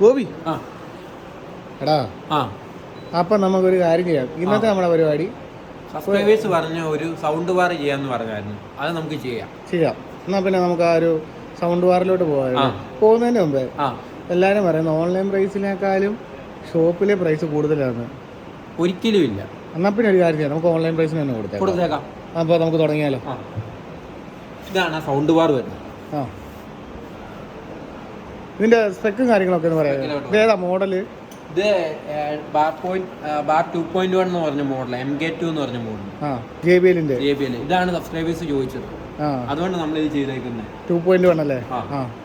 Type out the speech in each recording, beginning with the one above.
ഗോപി. എടാ അപ്പം നമുക്കൊരു കാര്യം ചെയ്യാം. ഇന്നത്തെ നമ്മുടെ പരിപാടി സബ്സ്ക്രൈബേഴ്സ് പറഞ്ഞ ഒരു സൗണ്ട് ബാർ ചെയ്യാന്ന് പറഞ്ഞായിരുന്നു. അത് നമുക്ക് ചെയ്യാം. ചെയ്യാം. എന്നാ പിന്നെ നമുക്ക് ആ ഒരു സൗണ്ട് വാറിലോട്ട് പോകാം ആ. പോകുന്നതിന് മുമ്പേ ആ. എല്ലാവരും പറയുന്നത് ഓൺലൈൻ പ്രൈസിനേക്കാളും ഷോപ്പിലെ പ്രൈസ് കൂടുതലാണ്. ഒരിക്കലും ഇല്ല എന്നാ പിന്നെ ഒരു കാര്യം ചെയ്യാം. നമുക്ക് ഓൺലൈൻ പ്രൈസിന് തന്നെ കൊടുത്തേക്കാം. അപ്പോൾ നമുക്ക് തുടങ്ങിയാലോ? ഇതാണ് സൗണ്ട് വാർ വരുന്നത്. ആ. ഇതിന്റെ സ്പെക്കും കാര്യങ്ങളൊക്കെ ഒന്ന് പറയാം Spec-ലോട്ട് ഇതേതാ മോഡൽ ഇത് bar point bar two point one എന്ന് പറഞ്ഞ മോഡൽ എം കെ ടു എന്ന് പറഞ്ഞ മോഡൽ ജെ ബി എല്ലിന്റെ ജെ ബി എൽ ഇതാണ് സബ്സ്ക്രൈബേഴ്സ് ചോദിച്ചത്. അതുകൊണ്ട് നമ്മൾ ഇത് ചെയ്തേക്കുന്നത് ടു പോയിന്റ് വൺ അല്ലേ?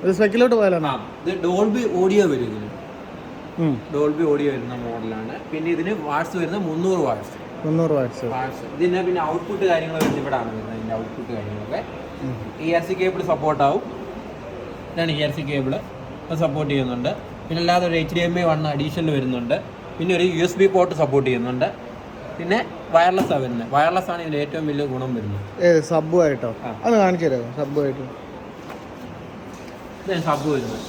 ഇത് സ്പെക്കിലോട്ട് പോയാലാണ്? ഇത് ഡോൾബി ഓഡിയോ വരും ഇതിന്. ഡോൾബി ഓഡിയോ വരുന്ന മോഡലാണ് പിന്നെ ഇതിന് വാട്സ് വരുന്നത് മുന്നൂറ് വാട്സ് മുന്നൂറ് വാട്സ് വാട്സ് ഇതിന് പിന്നെ ഔട്ട്പുട്ട് കാര്യങ്ങൾ വരുന്നത് ഇവിടാണ് വരുന്നത് ഇതിന്റെ ഔട്ട്പുട്ട് കാര്യങ്ങളൊക്കെ. E R C cable support ആവും. ഇതാണ് ഇ ആർ സി അത് സപ്പോർട്ട് ചെയ്യുന്നുണ്ട്. പിന്നെ അല്ലാതെ ഒരു H D M I one additional വരുന്നുണ്ട്. പിന്നെ ഒരു U S B port support ചെയ്യുന്നുണ്ട്. പിന്നെ വയർലെസ് ആണ് വരുന്നത്. വയർലെസ് ആണ് ഇതിന്റെ ഏറ്റവും വലിയ ഗുണം വരുന്നത്. സബ്ബു സബ് ആയിട്ടോ അത് കാണിച്ചു തരാമോ? സബ് ആയിട്ട്. ഇതാണ് സബ് വരുന്നത്.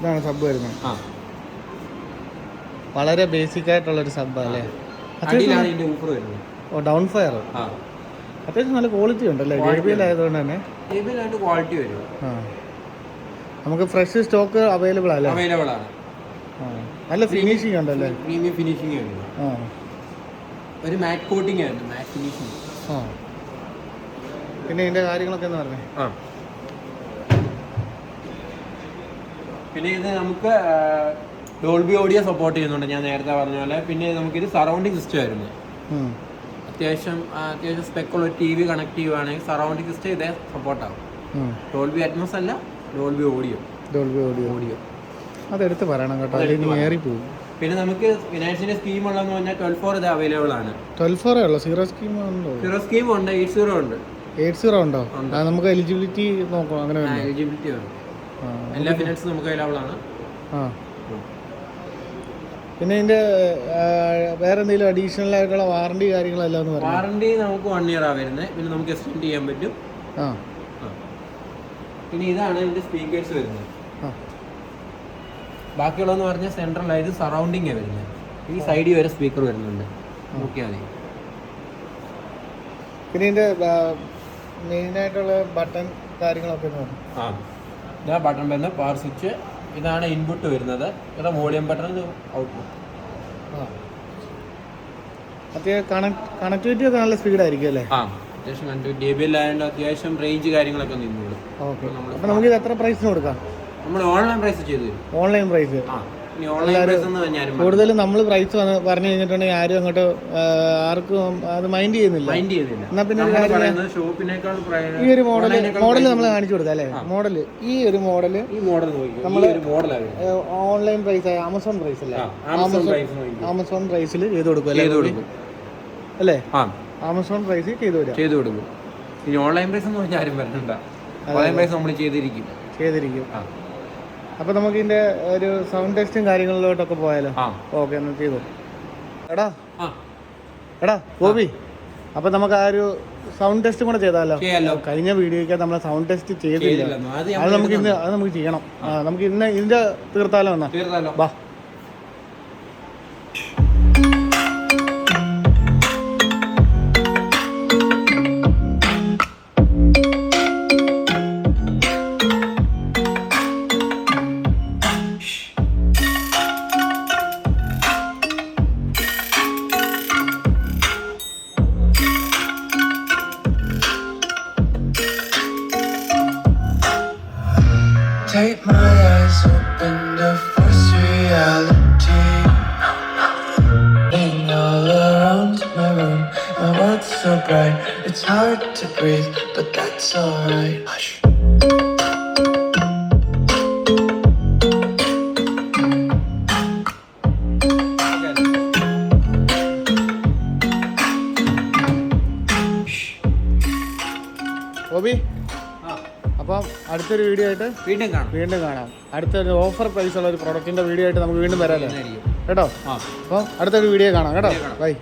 ഇതാണ് സബ് വരുന്നത്. ആ. വളരെ ബേസിക് ആയിട്ടുള്ള ഒരു സബ് അല്ലേ അടിയിലാണ് ഇതിന്റെ ഊപ്പർ വരുന്നത്. ഓ ഡൗൺ ഫയർ ആ. അത്യാവശ്യം നല്ല ക്വാളിറ്റി ഉണ്ടല്ലേ? ജെ Quality ബി എൽ ആയതുകൊണ്ട് തന്നെ. ഇതിലായിട്ട് ക്വാളിറ്റി വരും. ആ. നമുക്ക് ഫ്രഷ് സ്റ്റോക്ക് അവൈലബിൾ അല്ലേ? അവൈലബിൾ ആണ്. നല്ല ഫിനിഷിംഗ് ഉണ്ടല്ലേ പ്രീമിയം ഫിനിഷിംഗ് ഉണ്ട്. ആ. ഒരു മാറ്റ് കോട്ടിംഗ് ആണ് മാറ്റ് ഫിനിഷിംഗ്. ആ. പിന്നെ ഇതിന്റെ കാര്യങ്ങളൊക്കെ എന്ന് പറഞ്ഞേ. ആ. പിന്നെ ഇത് നമുക്ക് ഡോൾബി ഓഡിയോ സപ്പോർട്ട് ചെയ്യുന്നുണ്ട് ഞാൻ നേരത്തെ പറഞ്ഞ പോലെ. പിന്നെ നമുക്ക് ഇത് സറൗണ്ടിങ് സിസ്റ്റം ആയിരുന്നു. അത്യാവശ്യം അത്യാവശ്യം സ്പെക്കുള്ള ടി വി കണക്ട് ചെയ്യുവാണെങ്കിൽ സറൗണ്ടിങ് സിസ്റ്റം ഇതേ സപ്പോർട്ടാകും. ഡോൾബി അറ്റ്മോസ് അല്ല Dolby audio. Dolby audio. Audio. അതെടുത്ത് പറയണം കേട്ടോ അല്ലെങ്കിൽ. ഏറി പോകും പിന്നെ നമുക്ക് ഫിനാൻസിന്റെ സ്കീം ഉള്ളതെന്ന് പറഞ്ഞാൽ ട്വൽവ് ഫോർ ഇത് അവൈലബിൾ ആണ്. ട്വൽവ് ഫോറേ ഉള്ളൂ. സീറോ സ്കീം ഉണ്ടോ? സീറോ സ്കീം ഉണ്ട് എയ്റ്റ് സീറോ ഉണ്ട്. എയ്റ്റ് സീറോ ഉണ്ടോ. നമുക്ക് എലിജിബിലിറ്റി നോക്കാം അങ്ങനെ എലിജിബിലിറ്റി ആണ് ആ. എല്ലാ ഫിനാൻസും നമുക്ക് അവൈലബിൾ ആണ്. ആ. പിന്നെ ഇതിന്റെ വേറെ എന്തെങ്കിലും അഡീഷണൽ ആയിട്ടുള്ള വാറണ്ടി കാര്യങ്ങളെല്ലാം വാറണ്ടി നമുക്ക് വൺ ഇയർ ആ വരുന്നത്. പിന്നെ നമുക്ക് എക്സ്റ്റെൻഡ് ചെയ്യാൻ പറ്റും. ആ. പിന്നെ ഇതാണ് ഇതിന്റെ സ്പീക്കേഴ്സ് വരുന്നത്. ബാക്കിയുള്ളതെന്ന് പറഞ്ഞാൽ സെൻട്രലായത് സറൗണ്ടിങ് വരുന്നത്. ഈ സൈഡിൽ വരെ സ്പീക്കർ വരുന്നുണ്ട്. നോക്കിയാൽ മതി. പിന്നെ ഇതിന്റെ മെയിനായിട്ടുള്ള ബട്ടൺ കാര്യങ്ങളൊക്കെ ആ. ഇതാ ബട്ടൺ വരുന്ന പവർ സ്വിച്ച് ഇതാണ് ഇൻപുട്ട് വരുന്നത്. ഇവിടെ വോളിയം ബട്ടൺ ഔട്ട്പുട്ട് ആ. കണക്ടിവിറ്റി ഒക്കെ നല്ല സ്പീഡായിരിക്കും അല്ലേ? ആ. അത്യാവശ്യം കണ്ടു ഡി ബി എൽ ആയതുകൊണ്ട് അത്യാവശ്യം റേഞ്ച് കാര്യങ്ങളൊക്കെ നിന്നോളൂ ഓക്കെ. അപ്പം നമുക്ക് ഇത് എത്ര പ്രൈസിന് കൊടുക്കാം? നമ്മൾ ഓൺലൈൻ പ്രൈസ് ചെയ്തു തരും. ഓൺലൈൻ പ്രൈസ് ആ കൂടുതലും നമ്മൾ പ്രൈസ് പറഞ്ഞു കഴിഞ്ഞിട്ടുണ്ടെങ്കിൽ ആരും അങ്ങോട്ട് ആർക്കും അത് മൈൻഡ് ചെയ്യുന്നില്ല. മൈൻഡ് ചെയ്യുന്നില്ല. എന്നാ പിന്നെ ഈ ഒരു മോഡൽ മോഡൽ നമ്മൾ കാണിച്ചു കൊടുക്കാം അല്ലേ? മോഡൽ ഈ ഒരു മോഡൽ ഈ മോഡൽ നമ്മൾ ഓൺലൈൻ പ്രൈസ് ആമസോൺ പ്രൈസ് അല്ലേ? ആമസോൺ ആമസോൺ പ്രൈസിൽ ചെയ്ത് കൊടുക്കും അല്ലേ? അല്ലേ? ആമസോൺ പ്രൈസ് ചെയ്തു തരാം ചെയ്തു കൊടുക്കും. ഇനി ഓൺലൈൻ പ്രൈസ് എന്ന് പറഞ്ഞാൽ ആരും വരണ്ട. ഓൺലൈൻ പ്രൈസ് നമ്മൾ ചെയ്തിരിക്കും. ചെയ്തിരിക്കും. ആ. അപ്പൊ നമുക്ക് ഇതിന്റെ ഒരു സൗണ്ട് ടെസ്റ്റും കാര്യങ്ങളിലോട്ടൊക്കെ പോയാലോ? ഓക്കെ എന്നാ ചെയ്തു. എടാ. എടാ ഗോപി. അപ്പൊ നമുക്ക് ആ ഒരു സൗണ്ട് ടെസ്റ്റ് കൂടെ ചെയ്താലോ? കഴിഞ്ഞ വീഡിയോയ്ക്ക് നമ്മൾ സൗണ്ട് ടെസ്റ്റ് ചെയ്തില്ല. അത് നമുക്ക് ഇന്ന് അത് നമുക്ക് ചെയ്യണം. നമുക്ക് ഇന്ന് ഇതിന്റെ തീർത്താലോ എന്നാ? തീർന്നല്ലോ hard to breathe, but that's alright. Hush. അപ്പം അടുത്തൊരു വീഡിയോ ആയിട്ട് വീണ്ടും കാണാം. വീണ്ടും കാണാം. അടുത്തൊരു ഓഫർ പ്രൈസ് ഉള്ള ഒരു പ്രൊഡക്റ്റിന്റെ വീഡിയോ ആയിട്ട് നമുക്ക് വീണ്ടും വരാമല്ലോ കേട്ടോ? ആ. അപ്പം അടുത്തൊരു വീഡിയോ കാണാം. കേട്ടോ? ബൈ